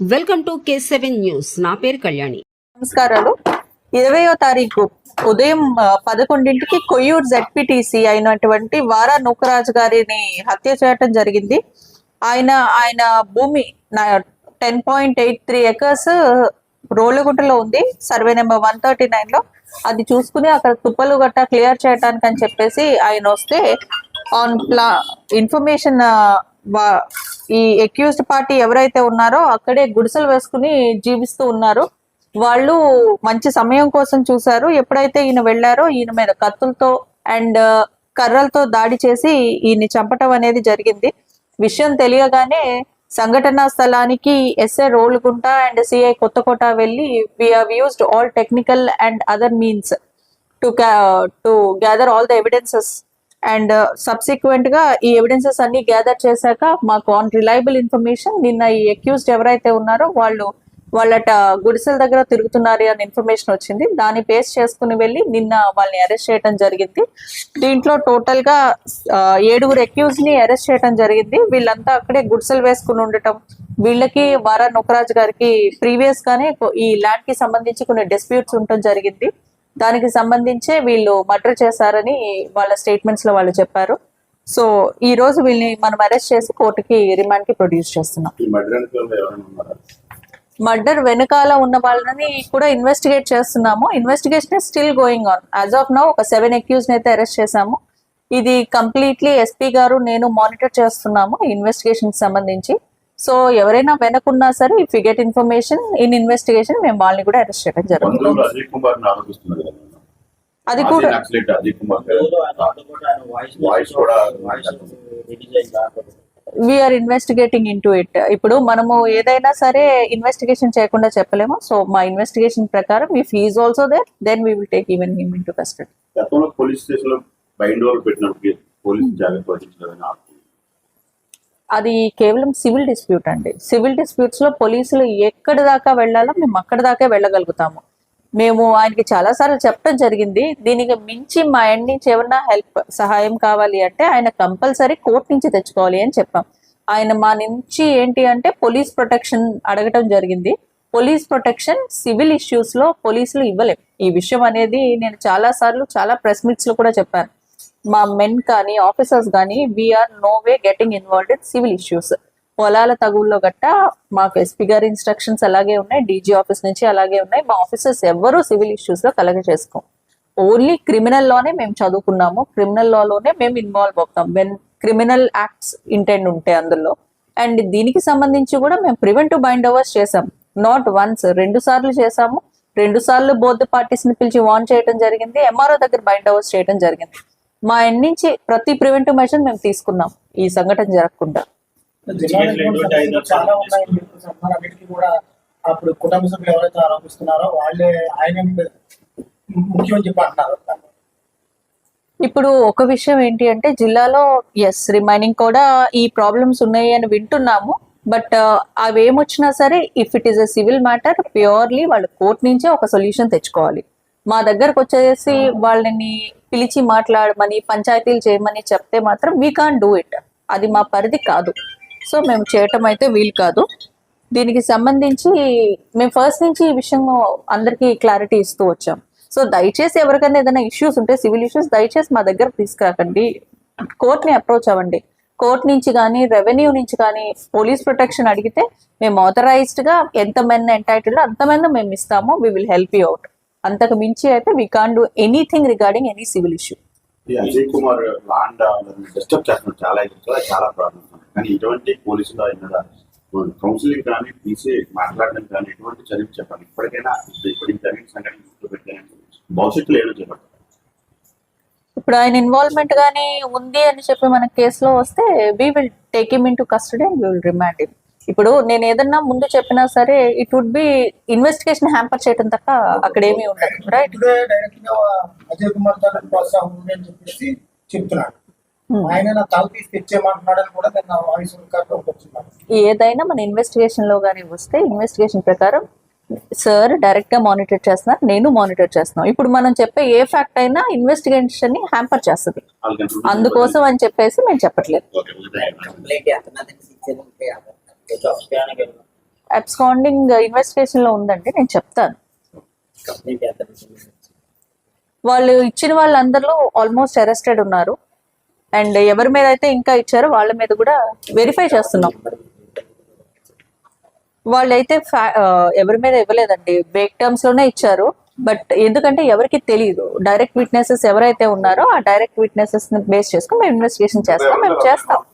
Welcome to K seven news. నా పేరు కళ్యాణి. నమస్కారాలు. ఇరవయో తారీఖు ఉదయం పదకొండింటికి కొయ్యూరు జడ్పీటీసీ అయినటువంటి వారా నూకరాజు గారిని హత్య చేయటం జరిగింది. ఆయన ఆయన భూమి ten point eight three acres రోలగుంటలో ఉంది. సర్వే నెంబర్ వన్ థర్టీ నైన్లో. అది చూసుకుని అక్కడ తుప్పలు గట్టా క్లియర్ చేయడానికి అని చెప్పేసి ఆయన వస్తే ఆన్ ప్లా ఇన్ఫర్మేషన్ ఈ అక్యూజ్డ్ పార్టీ ఎవరైతే ఉన్నారో అక్కడే గుడిసెలు వేసుకుని జీవిస్తూ ఉన్నారు. వాళ్ళు మంచి సమయం కోసం చూశారు. ఎప్పుడైతే ఈయన వెళ్ళారో ఈయన మీద కత్తులతో అండ్ కర్రలతో దాడి చేసి ఈయన్ని చంపటం అనేది జరిగింది. విషయం తెలియగానే సంఘటనా స్థలానికి SA Rolugunta and CI Kothakota వెళ్ళి we used all technical and other means to to gather all the evidences and uh, సబ్సిక్వెంట్గా ఈ ఎవిడెన్సెస్ అన్ని గ్యాదర్ చేశాక మాకు ఆన్ రిలయబుల్ ఇన్ఫర్మేషన్ నిన్న ఈ అక్యూజ్డ్ ఎవరైతే ఉన్నారో వాళ్ళు వాళ్ళట uh, గుడిసెల దగ్గర తిరుగుతున్నారు అని ఇన్ఫర్మేషన్ వచ్చింది. దాన్ని బేస్ చేసుకుని వెళ్ళి నిన్న వాళ్ళని అరెస్ట్ చేయడం జరిగింది. దీంట్లో టోటల్గా uh, ఏడుగురు అక్యూజ్ని అరెస్ట్ చేయడం జరిగింది. వీళ్ళంతా అక్కడే గుడిసెలు వేసుకుని ఉండటం వీళ్ళకి వారా నొకరాజ్ గారికి ప్రీవియస్ గానే ఈ ల్యాండ్కి సంబంధించి కొన్ని డిస్ప్యూట్స్ ఉండటం జరిగింది. దానికి సంబంధించే వీళ్ళు మర్డర్ చేశారని వాళ్ళ స్టేట్మెంట్స్లో వాళ్ళు చెప్పారు. సో ఈ రోజు వీళ్ళని మనం అరెస్ట్ చేసి కోర్టుకి రిమాండ్కి ప్రొడ్యూస్ చేస్తున్నాం మర్డర్ వెనకాల ఉన్న వాళ్ళని కూడా ఇన్వెస్టిగేట్ చేస్తున్నాము. Investigation still going on as of now ఒక సెవెన్ అక్యూజ్ అయితే అరెస్ట్ చేశాము. ఇది కంప్లీట్లీ ఎస్పీ గారు నేను మానిటర్ చేస్తున్నాము ఇన్వెస్టిగేషన్ సంబంధించి. సో ఎవరైనా వెనకున్నా సరే if you get information in investigation మేము వాళ్ళని కూడా అరెస్ట్ చేయడం జరుగుతుంది. అది కూడా. We are investigating into it ఇప్పుడు మనము ఏదైనా సరే ఇన్వెస్టిగేషన్ చేయకుండా చెప్పలేము. సో మా ఇన్వెస్టిగేషన్ ప్రకారం if he is also there then we will take even him into custody police స్టేషన్లో బైండ్ ఓవర్ పెట్టినప్పుడు పోలీసు జాగ్రత్త అది కేవలం సివిల్ డిస్ప్యూట్ అండి. సివిల్ డిస్ప్యూట్స్లో పోలీసులు ఎక్కడి దాకా వెళ్ళాలో మేము అక్కడి దాకా వెళ్ళగలుగుతాము. మేము ఆయనకి చాలా సార్లు చెప్పడం జరిగింది దీనికి మించి మా ఎండ్ నుంచి ఏమన్నా హెల్ప్ సహాయం కావాలి అంటే ఆయన కంపల్సరీ కోర్టు నుంచి తెచ్చుకోవాలి అని చెప్పాం. ఆయన మా నుంచి ఏంటి అంటే పోలీస్ ప్రొటెక్షన్ అడగటం జరిగింది. పోలీస్ ప్రొటెక్షన్ సివిల్ ఇష్యూస్లో పోలీసులు ఇవ్వలేం. ఈ విషయం అనేది నేను చాలా సార్లు చాలా ప్రెస్ మీట్స్లో కూడా చెప్పాను. మా మెన్ కానీ ఆఫీసర్స్ కానీ we are no way getting involved in civil issues పొలాల తగుల్లో గట్ట మాకు ఎస్పీ గారి ఇన్స్ట్రక్షన్స్ అలాగే ఉన్నాయి డీజీ ఆఫీస్ నుంచి అలాగే ఉన్నాయి. మా ఆఫీసర్స్ ఎవ్వరూ సివిల్ ఇష్యూస్లో కలగ చేసుకోం ఓన్లీ క్రిమినల్లోనే మేము చదువుకున్నాము. క్రిమినల్ లాలోనే మేము ఇన్వాల్వ్ అవుతాం. వెన్ క్రిమినల్ యాక్ట్స్ ఇంటెండ్ ఉంటాయి అందులో. అండ్ దీనికి సంబంధించి కూడా మేము ప్రివెంట్ బైండ్ అవర్స్ చేసాం నాట్ వన్స్ రెండు సార్లు చేసాము రెండు సార్లు బోత్ పార్టీస్ని పిలిచి వాన్ చేయడం జరిగింది. ఎంఆర్ఓ దగ్గర బైండ్ అవర్స్ చేయడం జరిగింది. మా ఎండ్ నుంచి ప్రతి ప్రివెంటివ్ మెజర్ మేము తీసుకున్నాం. ఈ సంఘటన జరగకుండా. అప్పుడు కుటుంబ సభ్యులు ఎవరైతే ఆరోపిస్తున్నారో వాళ్ళే ఆయన ముఖ్యం ఇప్పుడు ఒక విషయం ఏంటి అంటే జిల్లాలో ఎస్ రిమైనింగ్ కూడా ఈ ప్రాబ్లమ్స్ ఉన్నాయి అని వింటున్నాము. బట్ అవి ఏమొచ్చినా సరే if it is a civil matter purely వాళ్ళు కోర్ట్ నుంచే ఒక సొల్యూషన్ తెచ్చుకోవాలి. మా దగ్గరకు వచ్చేసి వాళ్ళని పిలిచి మాట్లాడమని పంచాయతీలు చేయమని చెప్తే మాత్రం వీ కాన్ డూ ఇట్ అది మా పరిధి కాదు. సో మేము చేయటం అయితే వీలు కాదు. దీనికి సంబంధించి మేము ఫస్ట్ నుంచి ఈ విషయం అందరికీ క్లారిటీ ఇస్తూ వచ్చాం. సో దయచేసి ఎవరికైనా ఏదైనా ఇష్యూస్ ఉంటే సివిల్ ఇష్యూస్ దయచేసి మా దగ్గర తీసుకురాకండి. కోర్ట్ని అప్రోచ్ అవ్వండి. కోర్ట్ నుంచి కానీ రెవెన్యూ నుంచి కానీ పోలీస్ ప్రొటెక్షన్ అడిగితే మేము ఆథరైజ్డ్గా ఎంతమంది ఎంటైటిల్ అంతమంది మేము ఇస్తాము. We will help you out అంతకు మించి అయితే we can do anything regarding any civil issue Ajay Kumar land disturb చేస్తున్నారు. చాలా చాలా ప్రాబ్లమ్స్ ఉన్నాయి కానీ ఇటువంటి పోలీసులు అయిన కౌన్సిలింగ్ కానీ తీసి మాట్లాడడం కానీ ఎటువంటి చర్యలు చెప్పాలి ఇప్పటికైనా ఇప్పుడు జరిగిన సంఘటన గుర్తు పెట్టాలని భవిష్యత్తులో ఏదో చెప్పాలి ఇప్పుడు ఆయన ఇన్వాల్వ్మెంట్ గానీ ఉంది అని చెప్పి మన కేసులో వస్తే we will take him into custody and we will remand him ఇప్పుడు నేను ఏదన్నా ముందు చెప్పినా సరే it would be investigation hamper చేయడం తప్ప అక్కడ ఏమీ ఉండదు రైట్ ఇప్పుడే డైరెక్ట్గా అజయ్ కుమార్ గారు ప్రోత్సాహం ఉంది అని చెప్పేసి చెప్తున్నాడు. ఆయన నా తల తీసి తెచ్చేయమంటున్నాడు అని కూడా నేను వాయిస్ రికార్డ్ వచ్చిన్నాను ఏదైనా మన ఇన్వెస్టిగేషన్లో కానీ వస్తే ఇన్వెస్టిగేషన్ ప్రకారం సార్ డైరెక్ట్గా మానిటర్ చేస్తున్నారు నేను మానిటర్ చేస్తున్నాను ఇప్పుడు మనం చెప్పే ఏ ఫ్యాక్ట్ అయినా ఇన్వెస్టిగేషన్ని హ్యాంపర్ చేస్తుంది. అందుకోసం అని చెప్పేసి మేము చెప్పట్లేదు. అబ్స్కాండింగ్ ఇన్వెస్టిగేషన్ uh, లో ఉందండి నేను చెప్తాను. వాళ్ళు ఇచ్చిన వాళ్ళందరిలో ఆల్మోస్ట్ అరెస్టెడ్ ఉన్నారు. అండ్ ఎవరి మీద అయితే ఇంకా ఇచ్చారో వాళ్ళ మీద కూడా వెరిఫై చేస్తున్నాం. వాళ్ళైతే fa- ఎవరి మీద ఇవ్వలేదండి. బ్రేక్ టర్మ్స్లోనే ఇచ్చారు. బట్ ఎందుకంటే ఎవరికి తెలియదు డైరెక్ట్ విట్నెసెస్ ఎవరైతే ఉన్నారో ఆ డైరెక్ట్ విట్నెసెస్ని బేస్ చేసుకుని మేము ఇన్వెస్టిగేషన్ చేస్తాం. మేము చేస్తాం.